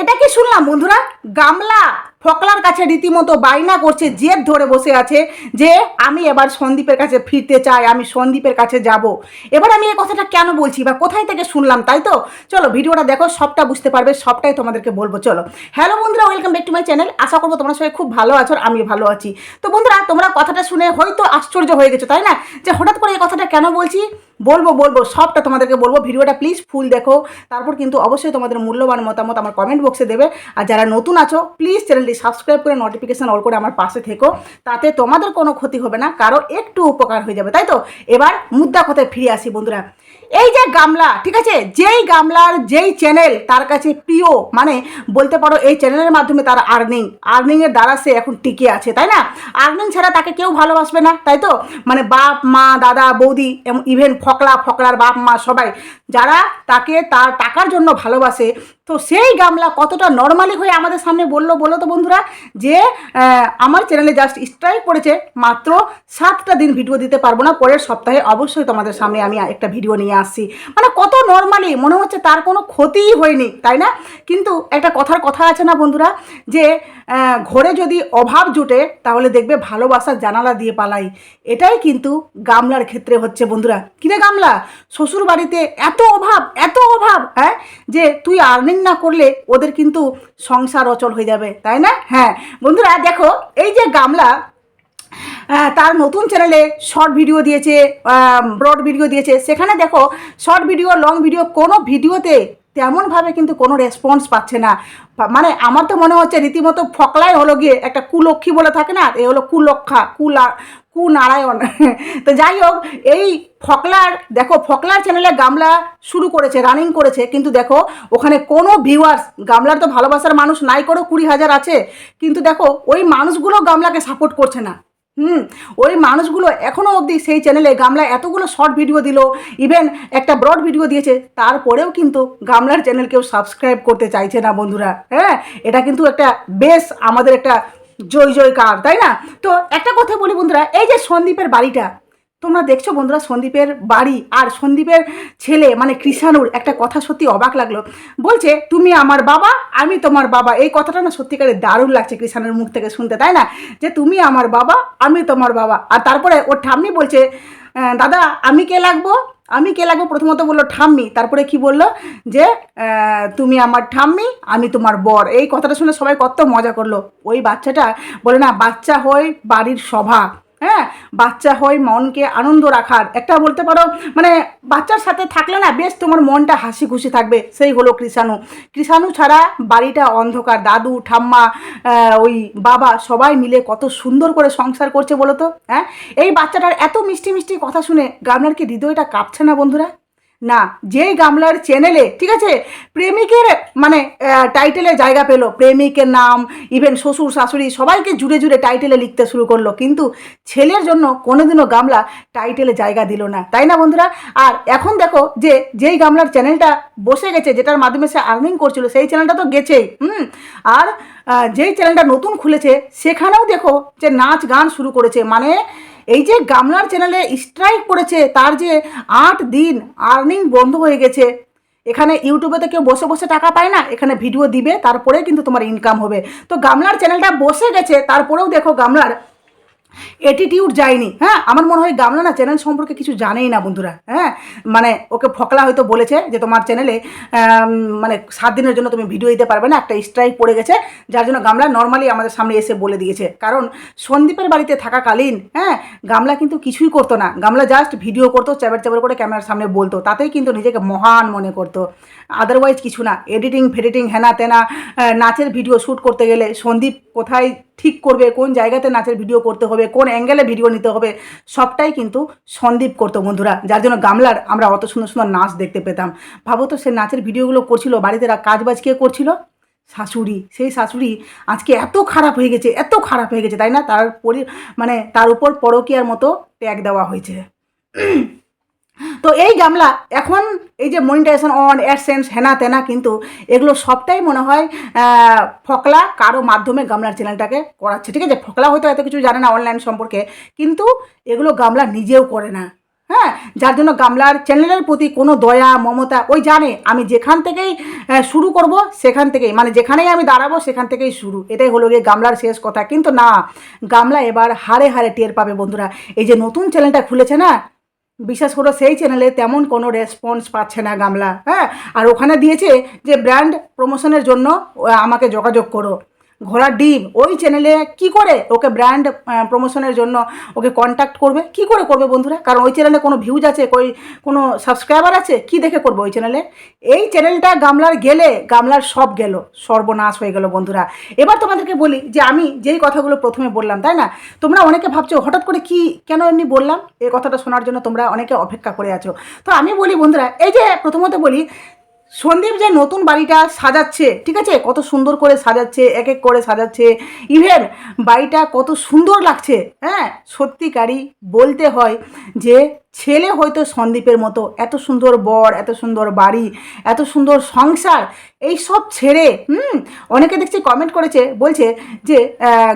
এটা কি শুনলাম বন্ধুরা? গামলা। ফকলার কাছে রীতিমতো বাইনা করছে, জেদ ধরে বসে আছে যে আমি এবার সন্দীপের কাছে ফিরতে চাই, আমি সন্দীপের কাছে যাব। এবার আমি এই কথাটা কেন বলছি বা কোথায় থেকে শুনলাম, তাই তো? চলো, ভিডিওটা দেখো, সবটা বুঝতে পারবে, সবটাই তোমাদেরকে বলব, চলো। হ্যালো বন্ধুরা welcome back to my channel আশা করব তোমরা সবাই খুব ভালো আছো আমি ভালো আছি। তো বন্ধুরা, তোমরা কথাটা শুনে হয়তো আশ্চর্য হয়ে গেছো, তাই না? যে হঠাৎ করে এই কথাটা কেন বলছি? বলব বলব, সবটা তোমাদেরকে বলব। ভিডিওটা প্লিজ ফুল দেখো। তারপর কিন্তু অবশ্যই তোমাদের মূল্যবান মতামত আমার কমেন্ট বক্সে দেবে। আর যারা নতুন আছো প্লিজ চ্যানেলটি সাবস্ক্রাইব করে নোটিফিকেশান অল করে আমার পাশে থেকো। তাতে তোমাদের কোনো ক্ষতি হবে না, কারও একটু উপকার হয়ে যাবে, তাই তো? এবার মুদ্রা কথায় ফিরে আসি, বন্ধুরা। এই যে গামলা, ঠিক আছে? যেই গামলার, যেই চ্যানেল তার কাছে প্রিয় মানে বলতে পারো এই চ্যানেলের মাধ্যমে তার আর্নিং আর্নিংয়ের দ্বারা সে এখন টিকে আছে, তাই না? আর্নিং ছাড়া তাকে কেউ ভালোবাসবে না, তাই তো? মানে বাপ, মা, দাদা, বৌদি এবং ইভেন ফকলা, ফকলার বাপ, মা, সবাই, যারা তাকে তার টাকার জন্য ভালোবাসে, তো সেই গামলা কতটা নর্মালি হয়ে আমাদের সামনে বলল বলো তো বন্ধুরা, যে আমার চ্যানেলে জাস্ট স্ট্রাইক পড়েছে, মাত্র সাতটা দিন ভিডিও দিতে পারব না, পরের সপ্তাহে অবশ্যই তোমাদের সামনে আমি একটা ভিডিও নিয়ে আসছি মানে কত নর্মালি মনে হচ্ছে তার কোনো ক্ষতিই হয়নি, তাই না? কিন্তু একটা কথার কথা আছে না বন্ধুরা, যে ঘরে যদি অভাব জুটে, তাহলে দেখবে ভালোবাসার জানালা দিয়ে পালাই। এটাই কিন্তু গামলার ক্ষেত্রে হচ্ছে বন্ধুরা। কিরে গামলা শ্বশুর বাড়িতে এত অভাব এত অভাব হ্যাঁ? যে, তুই আর্নিং না করলে ওদের কিন্তু সংসার অচল হয়ে যাবে, তাই না? হ্যাঁ বন্ধুরা, দেখো, এই যে গামলা তার নতুন চ্যানেলে শর্ট ভিডিও দিয়েছে ব্রড ভিডিও দিয়েছে। সেখানে দেখো শর্ট ভিডিও লং ভিডিও কোনো ভিডিওতে তেমনভাবে কিন্তু কোনো রেসপন্স পাচ্ছে না। মানে আমার তো মনে হচ্ছে রীতিমতো ফকলাই হলো গিয়ে একটা কুলক্ষী বলে থাকে না, এ হলো কুলক্ষা, কুলা, কুনারায়ণ। তো যাই হোক, এই ফকলার, দেখো, ফকলার চ্যানেলে গামলা শুরু করেছে রানিং করেছে, কিন্তু দেখো, ওখানে কোনো ভিউয়ার্স গামলার তো ভালোবাসার মানুষ নাই করেও কুড়ি হাজার আছে, কিন্তু দেখো, ওই মানুষগুলো গামলাকে সাপোর্ট করছে না। হুম, ওই মানুষগুলো এখনও অবধি সেই চ্যানেলে গামলা এতগুলো শর্ট ভিডিও দিল ইভেন একটা ব্রড ভিডিও দিয়েছে, তারপরেও কিন্তু গামলার চ্যানেল কেউ সাবস্ক্রাইব করতে চাইছে না বন্ধুরা হ্যাঁ? এটা কিন্তু একটা বেশ আমাদের একটা জয় জয়কার, তাই না? তো একটা কথা বলি বন্ধুরা, এই যে সন্দীপের বাড়িটা তোমরা দেখছ বন্ধুরা সন্দীপের বাড়ি আর সন্দীপের ছেলে মানে কৃষাণুর একটা কথা সত্যি অবাক লাগল। বলছে, তুমি আমার বাবা, আমি তোমার বাবা। এই কথাটা না সত্যিকারে দারুণ লাগছে কৃষাণুর মুখ থেকে শুনতে, তাই না? যে তুমি আমার বাবা, আমি তোমার বাবা। আর তারপরে ওর ঠাম্মি বলছে দাদা, আমি কে লাগবো? আমি কে লাগবো? প্রথমত বলল ঠাম্মি, তারপরে কি বলল? যে তুমি আমার ঠাম্মি, আমি তোমার বর। এই কথাটা শুনে সবাই কত মজা করল। ওই বাচ্চাটা বলে, না, বাচ্চা হয় বাড়ির সভা। হ্যাঁ বাচ্চা হয় মনকে আনন্দ রাখার। একটা বলতে পারো মানে বাচ্চার সাথে থাকলে না বেশ তোমার মনটা হাসি খুশি থাকবে। সেই হলো কৃষাণু। কৃষাণু ছাড়া বাড়িটা অন্ধকার। দাদু, ঠাম্মা ওই বাবা সবাই মিলে কত সুন্দর করে সংসার করছে বলো তো হ্যাঁ? এই বাচ্চাটার এত মিষ্টি মিষ্টি কথা শুনে গ্রামের কি হৃদয়টা কাঁপছে না বন্ধুরা? না, যেই গামলার চ্যানেলে ঠিক আছে? প্রেমিকের মানে টাইটেলে জায়গা পেল। প্রেমিকের নাম ইভেন শ্বশুর, শাশুড়ি, সবাইকে জুড়ে জুড়ে টাইটেলে লিখতে শুরু করল। কিন্তু ছেলের জন্য কোনোদিনও গামলা টাইটেলে জায়গা দিল না। তাই না, বন্ধুরা? আর এখন দেখো যে, যেই গামলার চ্যানেলটা বসে গেছে, যেটার মাধ্যমে সে আর্নিং করছিল, সেই চ্যানেলটা তো গেছেই, হুম? আর যেই চ্যানেলটা নতুন খুলেছে, সেখানেও দেখো যে নাচ গান শুরু করেছে। মানে এই যে গামলার চ্যানেলে স্ট্রাইক করেছে, তার যে আট দিন আর্নিং বন্ধ হয়ে গেছে। এখানে ইউটিউবে তো কেউ বসে বসে টাকা পায় না, এখানে ভিডিও দিবে তারপরে কিন্তু তোমার ইনকাম হবে। তো গামলার চ্যানেলটা বসে গেছে, তারপরেও দেখো গামলার অ্যাটিটিউড যায়নি হ্যাঁ? আমার মনে হয় গামলা না চ্যানেল সম্পর্কে কিছু জানেই না বন্ধুরা হ্যাঁ? মানে ওকে ফকলা হয়তো বলেছে যে তোমার চ্যানেলে মানে সাত দিনের জন্য তুমি ভিডিও দিতে পারবে না, একটা স্ট্রাইক পড়ে গেছে, যার জন্য গামলা নর্মালি আমাদের সামনে এসে বলে দিয়েছে। কারণ সন্দীপের বাড়িতে থাকাকালীন হ্যাঁ গামলা কিন্তু কিছুই করতো না। গামলা জাস্ট ভিডিও করতো চাবার চাবার করে ক্যামেরার সামনে বলতো। তাতেই কিন্তু নিজেকে মহান মনে করতো। আদারওয়াইজ কিছু না। এডিটিং ফেডিটিং হেনা তেনা নাচের ভিডিও শ্যুট করতে গেলে সন্দীপ কোথায় ঠিক করবে, কোন জায়গাতে নাচের ভিডিও করতে হবে কোন অ্যাঙ্গেলে ভিডিও নিতে হবে, সবটাই কিন্তু সন্দীপ করতো বন্ধুরা। যার জন্য গামলার আমরা অত সুন্দর সুন্দর নাচ দেখতে পেতাম। ভাবো তো সে নাচের ভিডিওগুলো করছিল, বাড়িতে রা- কাজবাজ কে করছিল? শাশুড়ি। সেই শাশুড়ি আজকে এত খারাপ হয়ে গেছে, এত খারাপ হয়ে গেছে, তাই না? তার পরি মানে তার উপর পরকিয়ার মতো ট্যাগ দেওয়া হয়েছে। তো এই গামলা, এখন এই যে মনিটাইজেশন অন অ্যাডসেন্স হেনা তেনা কিন্তু এগুলো সবটাই মনে হয় ফকলা কারও মাধ্যমে গামলার চ্যানেলটাকে করাচ্ছে। ঠিক আছে? ফকলা হয়তো এত কিছু জানে না অনলাইন সম্পর্কে, কিন্তু এগুলো গামলা নিজেও করে না। হ্যাঁ? যার জন্য গামলার চ্যানেলের প্রতি কোনো দয়া, মমতা, ওই জানে, আমি যেখান থেকেই শুরু করব সেখান থেকেই মানে যেখানেই আমি দাঁড়াবো সেখান থেকেই শুরু। এটাই হলো গিয়ে গামলার শেষ কথা। কিন্তু না, গামলা এবার হারে হারে টের পাবে বন্ধুরা। এই যে নতুন চ্যানেলটা খুলেছে না বিশেষ করো, সেই চ্যানেলে তেমন কোনো রেসপন্স পাচ্ছে না গামলা হ্যাঁ? আর ওখানে দিয়েছে যে ব্র্যান্ড প্রমোশনের জন্য আমাকে যোগাযোগ করো। ঘোড়ার ডিম, ওই চ্যানেলে কি করে ওকে ব্র্যান্ড প্রমোশনের জন্য ওকে কন্ট্যাক্ট করবে? কি করে করবে বন্ধুরা? কারণ ওই চ্যানেলে কোনো ভিউজ আছে, কই, কোনো সাবস্ক্রাইবার আছে? কি দেখে করবে ওই চ্যানেলে এই চ্যানেলটা গামলার গেলে, গামলার সব গেল, সর্বনাশ হয়ে গেল বন্ধুরা। এবার তোমাদেরকে বলি যে আমি যেই কথাগুলো প্রথমে বললাম, তাই না? তোমরা অনেকে ভাবছ, হঠাৎ করে কি, কেন এমনি বললাম? এই কথাটা শোনার জন্য তোমরা অনেকে অপেক্ষা করে আছো। তো আমি বলি বন্ধুরা, এই যে প্রথমত বলি সন্দীপ যে নতুন বাড়িটা সাজাচ্ছে, ঠিক আছে? কত সুন্দর করে সাজাচ্ছে এক এক করে সাজাচ্ছে। ইভেন বাড়িটা কত সুন্দর লাগছে হ্যাঁ? সত্যিকারই বলতে হয় যে ছেলে হয়তো সন্দীপের মতো, এত সুন্দর বর, এত সুন্দর বাড়ি, এত সুন্দর সংসার এই সব ছেড়ে, হুম? অনেকে দেখছি কমেন্ট করেছে, বলছে যে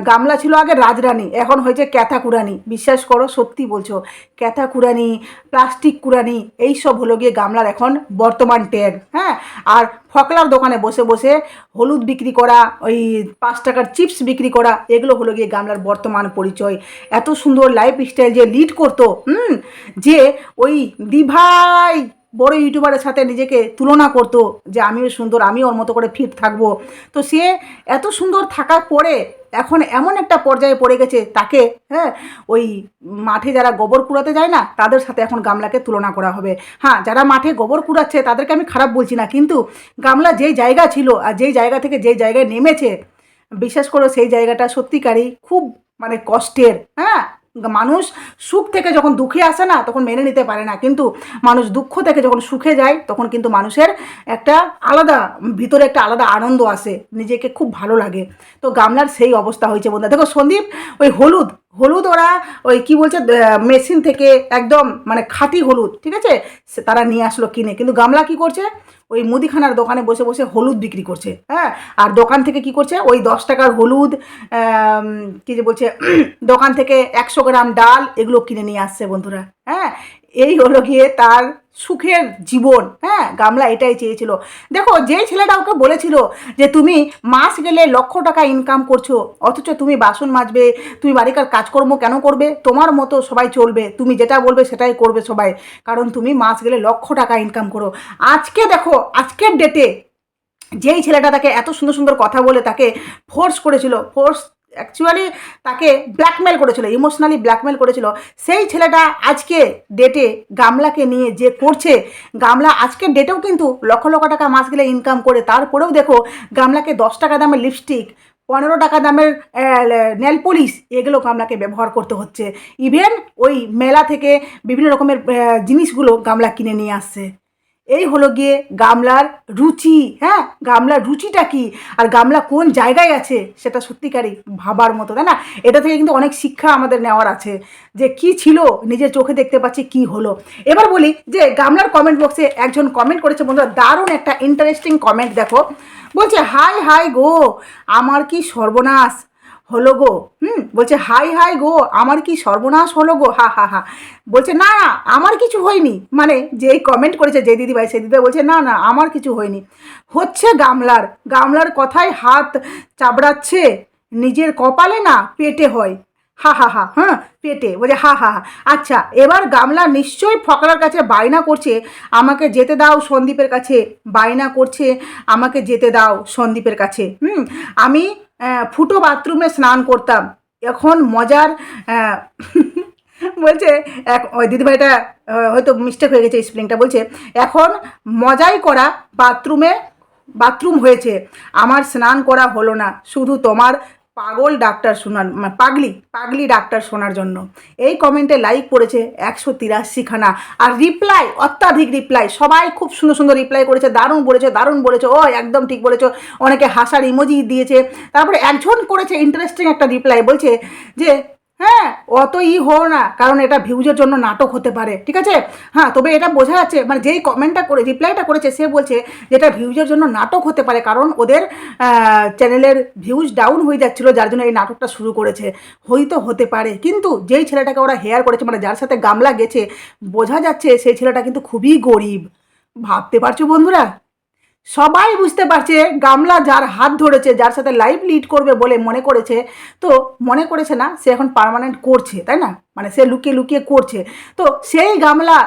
গামলা ছিল আগে রাজরানী, এখন হয়েছে ক্যাথা কুরানি বিশ্বাস করো, সত্যি বলছো ক্যাথা কুরানি প্লাস্টিক কুরানি এই সব হলো গিয়ে গামলার এখন বর্তমান ট্যাগ হ্যাঁ? আর ফকলার দোকানে বসে বসে হলুদ বিক্রি করা, ওই পাঁচ টাকার চিপস বিক্রি করা, এগুলো হলো গিয়ে গামলার বর্তমান পরিচয়। এত সুন্দর লাইফ স্টাইল যে লিড করতো, হুম, যে ওই দিভাই বড় ইউটিউবারের সাথে নিজেকে তুলনা করতো যে আমিও সুন্দর, আমিও ওর মতো করে ফিট থাকব। তো সে এত সুন্দর থাকার পরে এখন এমন একটা পর্যায়ে পড়ে গেছে তাকে হ্যাঁ ওই মাঠে যারা গোবর কুড়াতে যায় না, তাদের সাথে এখন গামলাকে তুলনা করা হবে। হ্যাঁ যারা মাঠে গোবর কুড়াচ্ছে তাদেরকে আমি খারাপ বলছি না, কিন্তু গামলা যেই জায়গা ছিল আর যেই জায়গা থেকে যেই জায়গায় নেমেছে বিশেষ করে সেই জায়গাটা সত্যিকারই খুব মানে কষ্টের হ্যাঁ মানুষ সুখ থেকে যখন দুঃখে আসে না, তখন মেনে নিতে পারে না। কিন্তু মানুষ দুঃখ থেকে যখন সুখে যায়, তখন কিন্তু মানুষের একটা আলাদা, ভিতরে একটা আলাদা আনন্দ আসে। নিজেকে খুব ভালো লাগে। তো গামলার সেই অবস্থা হয়েছে বন্ধুরা। দেখো সন্দীপ, ওই হলুদ হলুদ ওরা ওই কি বলছে মেশিন থেকে একদম মানে খাঁটি হলুদ, ঠিক আছে? তারা নিয়ে আসলো কিনে। কিন্তু গামলা কি করছে? ওই মুদিখানার দোকানে বসে বসে হলুদ বিক্রি করছে হ্যাঁ? আর দোকান থেকে কি করছে? ওই দশ টাকার হলুদ কি যে বলছে, দোকান থেকে একশো গ্রাম ডাল এগুলো কিনে নিয়ে আসছে বন্ধুরা হ্যাঁ? এই হলো গিয়ে তার সুখের জীবন হ্যাঁ গামলা এটাই চেয়েছিল। দেখো, যেই ছেলেটা ওকে বলেছিল যে, তুমি মাস গেলে লক্ষ টাকা ইনকাম করছ, অথচ তুমি বাসন মাজবে, তুমি বাড়িকার কাজকর্ম কেন করবে? তোমার মতো সবাই চলবে, তুমি যেটা বলবে সেটাই করবে সবাই। কারণ তুমি মাস গেলে লক্ষ টাকা ইনকাম করো। আজকে দেখো, আজকের ডেটে যেই ছেলেটা তাকে এত সুন্দর সুন্দর কথা বলে তাকে ফোর্স করেছিল ফোর্স অ্যাকচুয়ালি তাকে ব্ল্যাকমেল করেছিল ইমোশনালি ব্ল্যাকমেল করেছিল। সেই ছেলেটা আজকে ডেটে গামলাকে নিয়ে যে করছে, গামলা আজকের ডেটেও কিন্তু লক্ষ লক্ষ টাকা মাস গেলে ইনকাম করে। তারপরেও দেখো, গামলাকে দশ টাকা দামের লিপস্টিক পনেরো টাকা দামের নেল পলিশ এগুলো গামলাকে ব্যবহার করতে হচ্ছে। ইভেন ওই মেলা থেকে বিভিন্ন রকমের জিনিসগুলো গামলা কিনে নিয়ে আসছে। এই হলো গিয়ে গামলার রুচি হ্যাঁ? গামলার রুচিটা কি? আর গামলা কোন জায়গায় আছে? সেটা সত্যিকারই ভাবার মতো, তাই না? এটা থেকে কিন্তু অনেক শিক্ষা আমাদের নেওয়ার আছে যে কি ছিল, নিজের চোখে দেখতে পাচ্ছি, কি হলো। এবার বলি যে গামলার কমেন্ট বক্সে একজন কমেন্ট করেছে, বন্ধুরা, দারুণ একটা ইন্টারেস্টিং কমেন্ট দেখো। বলছে, হাই হাই গো, আমার কি সর্বনাশ? হলো গো, হুম, বলছে, হাই হাই গো, আমার কি সর্বনাশ হলো গো? হা হা হা। বলছে, না না, আমার কিছু হয়নি। মানে যেই কমেন্ট করেছে যে দিদিভাই, সেই দিদিভাই বলছে, না না, আমার কিছু হয়নি। হচ্ছে গামলার গামলার কথায় হাত চাবড়াচ্ছে, নিজের কপালে না পেটে হয়। হা হা হা হ্যাঁ পেটে, বলছে, হা হা হা আচ্ছা এবার গামলা নিশ্চয়ই ফকরার কাছে বায়না করছে, আমাকে যেতে দাও সন্দীপের কাছে, বায়না করছে, আমাকে যেতে দাও সন্দীপের কাছে। হুম, আমি ফুটো বাথরুমে স্নান করতাম। এখন মজার বলছে, এক ওই দিদিভাইটা হয়তো মিস্টেক হয়ে গেছে স্প্রিংটা বলছে, এখন মজাই করা বাথরুমে, বাথরুম হয়েছে। আমার স্নান করা হলো না। শুধু তোমার পাগল ডাক্তার শোনার পাগলি পাগলি ডাক্তার শোনার জন্য। এই কমেন্টে লাইক পড়েছে একশো তিরাশিখানা আর রিপ্লাই অত্যাধিক রিপ্লাই সবাই খুব সুন্দর সুন্দর রিপ্লাই করেছে, দারুণ বলেছে দারুণ বলেছে, ও একদম ঠিক বলেছ। অনেকে হাসার ইমোজি দিয়েছে। তারপরে একজন করেছে ইন্টারেস্টিং একটা রিপ্লাই বলছে যে হ্যাঁ অত ই হো না, কারণ এটা ভিউজের জন্য নাটক হতে পারে, ঠিক আছে? হ্যাঁ তবে এটা বোঝা যাচ্ছে মানে যেই কমেন্টটা করে রিপ্লাইটা করেছে, সে বলছে যে এটা ভিউজের জন্য নাটক হতে পারে, কারণ ওদের চ্যানেলের ভিউজ ডাউন হয়ে যাচ্ছিল, যার জন্য এই নাটকটা শুরু করেছে। হয়তো হতে পারে, কিন্তু যেই ছেলেটাকে ওরা হেয়ার করেছে মানে যার সাথে গামলা গেছে, বোঝা যাচ্ছে, সেই ছেলেটা কিন্তু খুবই গরিব। ভাবতে পারছ বন্ধুরা? সবাই বুঝতে পারছে গামলা যার হাত ধরেছে, যার সাথে লাইভ লিড করবে বলে মনে করেছে। তো মনে করেছে না, সে এখন পারমানেন্ট করছে, তাই না? মানে সে লুকিয়ে লুকিয়ে করছে। তো সেই গামলা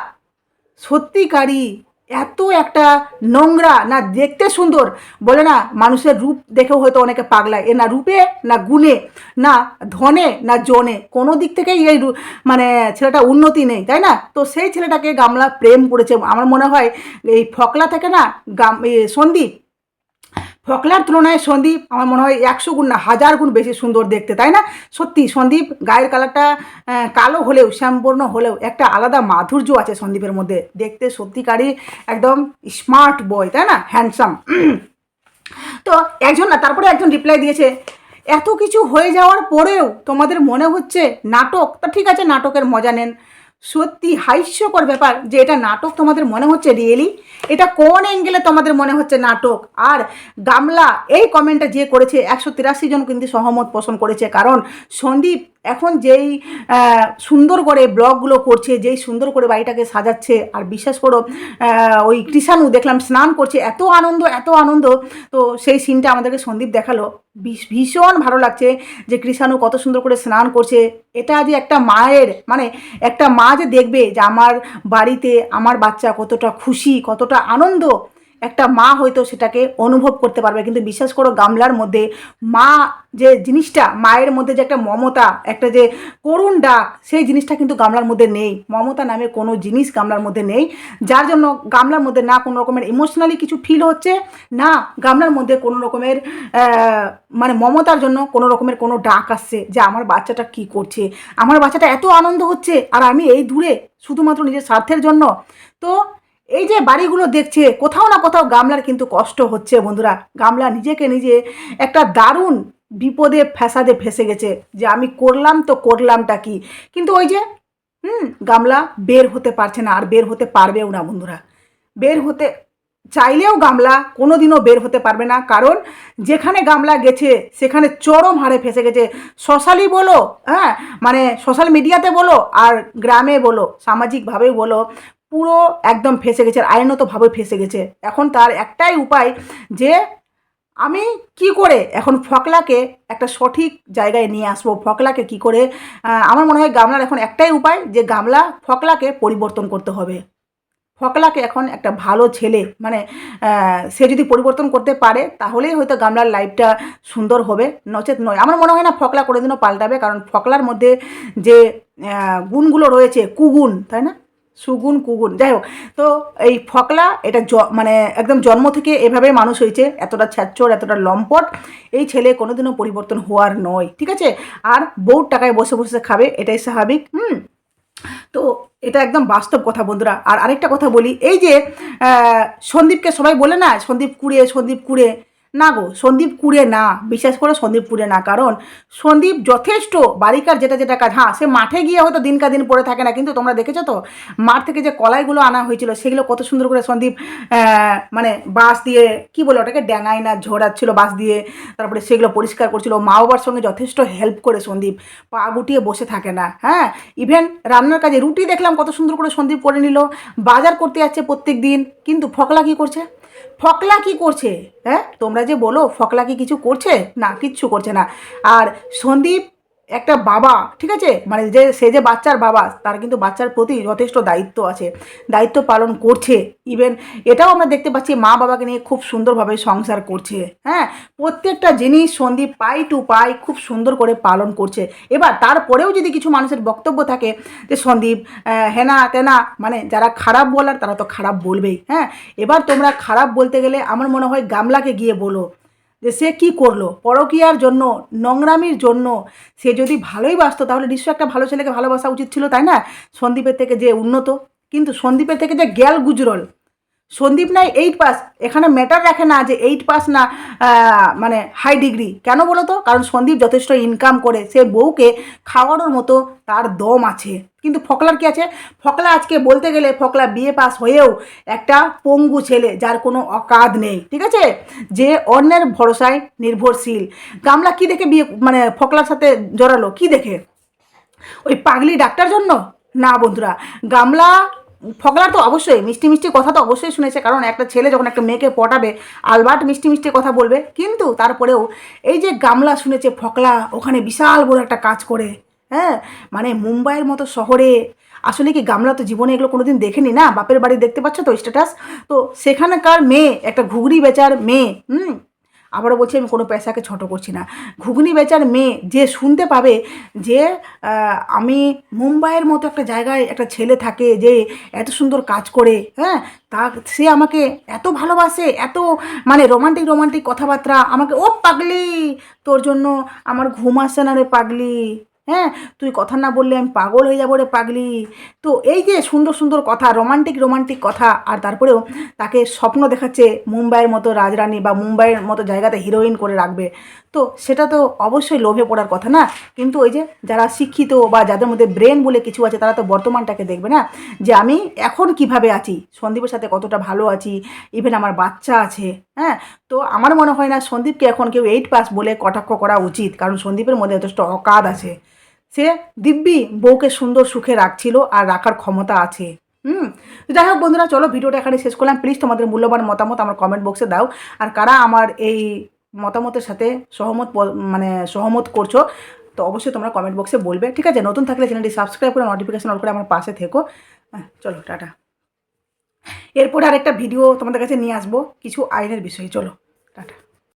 সত্যিকারই এত একটা নোংরা, না দেখতে সুন্দর। বলে না, মানুষের রূপ দেখেও হয়তো অনেকে পাগলায়। এ না রূপে, না গুণে, না ধনে, না জনে। কোনো দিক থেকেই এই মানে ছেলেটা উন্নতি নেই, তাই না? তো সেই ছেলেটাকে গামলা প্রেম করেছে। আমার মনে হয় এই ফকলা থেকে না গাম সন্দীপ ফকলার তুলনায় সন্দীপ আমার মনে হয় একশো গুণ না হাজার গুণ বেশি সুন্দর দেখতে, তাই না? সত্যি, সন্দীপ গায়ের কালারটা কালো হলেও, শ্যামবর্ণ হলেও একটা আলাদা মাধুর্য আছে সন্দীপের মধ্যে। দেখতে সত্যিকারই একদম স্মার্ট বয় তাই না? হ্যান্ডসাম তো একজন না, তারপরে একজন রিপ্লাই দিয়েছে, এত কিছু হয়ে যাওয়ার পরেও তোমাদের মনে হচ্ছে নাটক? তা ঠিক আছে, নাটকের মজা নেন। সত্যি হাস্যকর ব্যাপার যে এটা নাটক তোমাদের মনে হচ্ছে রিয়েলি এটা কোন অ্যাঙ্গেলে তোমাদের মনে হচ্ছে নাটক? আর গামলা এই কমেন্টটা যে করেছে, একশো তিরাশি জন কিন্তু সহমত পোষণ করেছে। কারণ সন্দীপ এখন যেই সুন্দর করে ব্লগগুলো করছে, যেই সুন্দর করে বাড়িটাকে সাজাচ্ছে, আর বিশ্বাস করো ওই কৃষাণু দেখলাম স্নান করছে, এত আনন্দ এত আনন্দ। তো সেই সিনটা আমাদেরকে সন্দীপ দেখাল। ভীষ- ভীষণ ভালো লাগছে যে কৃষাণু কত সুন্দর করে স্নান করছে। এটা যে একটা মায়ের মানে একটা মা যে দেখবে যে আমার বাড়িতে আমার বাচ্চা কতটা খুশি, কতটা আনন্দ একটা মা হয়তো সেটাকে অনুভব করতে পারবে, কিন্তু বিশ্বাস করো গামলার মধ্যে মা যে জিনিসটা, মায়ের মধ্যে যে একটা মমতা, একটা যে করুণ ডাক, সেই জিনিসটা কিন্তু গামলার মধ্যে নেই। মমতা নামে কোনো জিনিস গামলার মধ্যে নেই, যার জন্য গামলার মধ্যে না কোনো রকমের ইমোশনালি কিছু ফিল হচ্ছে, না গামলার মধ্যে কোনো রকমের মানে মমতার জন্য কোনো রকমের কোনো ডাক আসছে যে আমার বাচ্চাটা কি করছে, আমার বাচ্চাটা এত আনন্দ হচ্ছে, আর আমি এই দূরে শুধুমাত্র নিজের স্বার্থের জন্য। তো এই যে বাড়িগুলো দেখছে, কোথাও না কোথাও গামলার কিন্তু কষ্ট হচ্ছে বন্ধুরা। গামলা নিজেকে নিজে একটা দারুণ বিপদে, ফ্যাসাদে ফেসে গেছে যে আমি করলাম তো করলামটা কি? কিন্তু ওই যে, হুম, গামলা বের হতে পারছে না আর বের হতে পারবেও না বন্ধুরা। বের হতে চাইলেও গামলা কোনো দিনও বের হতে পারবে না। কারণ যেখানে গামলা গেছে, সেখানে চরম হারে ফেসে গেছে। সোশ্যালি বলো হ্যাঁ মানে সোশ্যাল মিডিয়াতে বলো আর গ্রামে বলো, সামাজিকভাবেও বলো পুরো একদম ফেসে গেছে আইনতভাবে ফেসে গেছে। এখন তার একটাই উপায় যে আমি কি করে এখন ফকলাকে একটা সঠিক জায়গায় নিয়ে আসব, ফকলাকে কি করে আমার মনে হয় গামলার এখন একটাই উপায় যে গামলা ফকলাকে পরিবর্তন করতে হবে। ফকলাকে এখন একটা ভালো ছেলে মানে সে যদি পরিবর্তন করতে পারে তাহলেই হয়তো গামলার লাইফটা সুন্দর হবে, নচেত নয়। আমার মনে হয় না ফকলা কোনোদিনও পাল্টাবে, কারণ ফকলার মধ্যে যে গুণগুলো রয়েছে, কুগুণ, তাই না? সুগুণ, কুগুণ। যাই হোক তো এই ফকলা এটা জ মানে একদম জন্ম থেকে এভাবে মানুষ হয়েছে, এতটা ছ্যাচ্চর এতটা লম্পট, এই ছেলে কোনোদিনও পরিবর্তন হওয়ার নয়, ঠিক আছে? আর বউর টাকায় বসে বসে খাবে, এটাই স্বাভাবিক, হুম? তো এটা একদম বাস্তব কথা বন্ধুরা। আর আরেকটা কথা বলি, এই যে সন্দীপকে সবাই বলে না, সন্দীপ কুড়ে সন্দীপ কুড়ে না গো, সন্দীপ কুড়ে না, বিশ্বাস করে সন্দীপ কুড়ে না, কারণ সন্দীপ যথেষ্ট বাড়িকার যেটা যেটা কাজ হ্যাঁ সে মাঠে গিয়ে হয়তো দিনকা দিন পড়ে থাকে না, কিন্তু তোমরা দেখেছ তো, মাঠ থেকে যে কলাইগুলো আনা হয়েছিল, সেগুলো কত সুন্দর করে সন্দীপ মানে বাঁশ দিয়ে, কি বলে ওটাকে ড্যাঙাই না, ঝোড়াচ্ছিল বাঁশ দিয়ে, তারপরে সেগুলো পরিষ্কার করছিল মা বাবার সঙ্গে যথেষ্ট হেল্প করে সন্দীপ, পা গুটিয়ে বসে থাকে না হ্যাঁ ইভেন রান্নার কাজে রুটি দেখলাম কত সুন্দর করে সন্দীপ করে নিল, বাজার করতে যাচ্ছে প্রত্যেক দিন কিন্তু ফকলা কি করছে? ফকলা কি করছে? হ্যাঁ তোমরা যে বলো, ফকলা কি কিছু করছে? না, কিচ্ছু করছে না। আর সন্দীপ একটা বাবা, ঠিক আছে? মানে যে, সে যে বাচ্চার বাবা, তার কিন্তু বাচ্চার প্রতি যথেষ্ট দায়িত্ব আছে। দায়িত্ব পালন করছে। ইভেন এটাও আমরা দেখতে পাচ্ছি, মা বাবাকে নিয়ে খুব সুন্দরভাবে সংসার করছে। হ্যাঁ? প্রত্যেকটা জিনিস সন্দীপ পাই টু পাই খুব সুন্দর করে পালন করছে। এবার তারপরেও যদি কিছু মানুষের বক্তব্য থাকে যে, সন্দীপ হেনা, তেনা মানে যারা খারাপ বলার, তারা তো খারাপ বলবেই। হ্যাঁ? এবার তোমরা খারাপ বলতে গেলে আমার মনে হয় গামলাকে গিয়ে বলো। যে সে কি করল? পরকিয়ার জন্য, নোংরামির জন্য সে যদি ভালোই বাসত তাহলে নিশ্চয়ই একটা ভালো ছেলেকে ভালোবাসা উচিত ছিল, তাই না? সন্দীপের থেকে যে উন্নত। কিন্তু সন্দীপের থেকে যে গ্যাল গুজরল। সন্দীপ নাই এইট পাস এখানে ম্যাটার রাখে না যে এইট পাস না মানে হাই ডিগ্রি কেন বলো তো? কারণ সন্দীপ যথেষ্ট ইনকাম করে, সে বউকে খাওয়ানোর মতো তার দম আছে। কিন্তু ফকলার কি আছে? ফকলা আজকে বলতে গেলে ফকলা বিএ পাস হয়েও একটা পঙ্গু ছেলে, যার কোনো অকাদ নেই, ঠিক আছে? যে অন্যের ভরসায় নির্ভরশীল। গামলা কি দেখে বিয়ে মানে ফকলার সাথে জড়ালো? কি দেখে? ওই পাগলি ডাক্তার জন্য? না বন্ধুরা, গামলা ফকলার তো অবশ্যই, মিষ্টি মিষ্টি কথা তো অবশ্যই শুনেছে, কারণ একটা ছেলে যখন একটা মেয়েকে পটাবে, আলবার্ট মিষ্টি মিষ্টি কথা বলবে। কিন্তু তারপরেও এই যে গামলা শুনেছে ফকলা ওখানে বিশাল বড় একটা কাজ করে হ্যাঁ? মানে মুম্বাইয়ের মতো শহরে, আসলে কি গামলা তো জীবনে এগুলো কোনোদিন দেখেনি না? বাপের বাড়ি দেখতে পাচ্ছ তো স্ট্যাটাস তো সেখানকার মেয়ে, একটা ঘুগনি বেচার মেয়ে, হুম? আবারও বলছি, আমি কোনো পেশাকে ছোটো করছি না। ঘুগনি বেচার মেয়ে যে শুনতে পাবে যে আমি মুম্বাইয়ের মতো একটা জায়গায় একটা ছেলে থাকে যে এত সুন্দর কাজ করে হ্যাঁ তা সে আমাকে এত ভালোবাসে, এত মানে রোমান্টিক রোমান্টিক কথাবার্তা আমাকে ও পাগলি, তোর জন্য আমার ঘুম আসে না রে পাগলি। হ্যাঁ তুই কথা না বললে আমি পাগল হয়ে যাব রে পাগলি। তো এই যে সুন্দর সুন্দর কথা রোমান্টিক রোমান্টিক কথা, আর তারপরেও তাকে স্বপ্ন দেখাচ্ছে মুম্বাইয়ের মতো রাজরানী বা মুম্বাইয়ের মতো জায়গাতে হিরোইন করে রাখবে। তো সেটা তো অবশ্যই লোভে পড়ার কথা না। কিন্তু ওই যে যারা শিক্ষিত বা যাদের মধ্যে ব্রেন বলে কিছু আছে, তারা তো বর্তমানটাকে দেখবে না যে আমি এখন কীভাবে আছি? সন্দীপের সাথে কতটা ভালো আছি? ইভেন আমার বাচ্চা আছে হ্যাঁ? তো আমার মনে হয় না সন্দীপকে এখন কেউ এইট পাস বলে কটাক্ষ করা উচিত। কারণ সন্দীপের মধ্যে যথেষ্ট অকাদ আছে। সে দিব্যি বউকে সুন্দর সুখে রাখছিল আর রাখার ক্ষমতা আছে। হুম যাই হোক বন্ধুরা, চলো ভিডিওটা এখানে শেষ করলাম। প্লিজ তোমাদের মূল্যবান মতামত আমার কমেন্ট বক্সে দাও। আর কারা আমার এই মতামতের সাথে সহমত মানে সহমত করছ, তো অবশ্যই তোমরা কমেন্ট বক্সে বলবে। ঠিক আছে, নতুন থাকলে চ্যানেলটি সাবস্ক্রাইব করে নোটিফিকেশন অন করে আমার পাশে থেকো। চলো, টাটা। এরপরে আরেকটা ভিডিও তোমাদের কাছে নিয়ে আসব, কিছু আইনের বিষয়ে। চলো।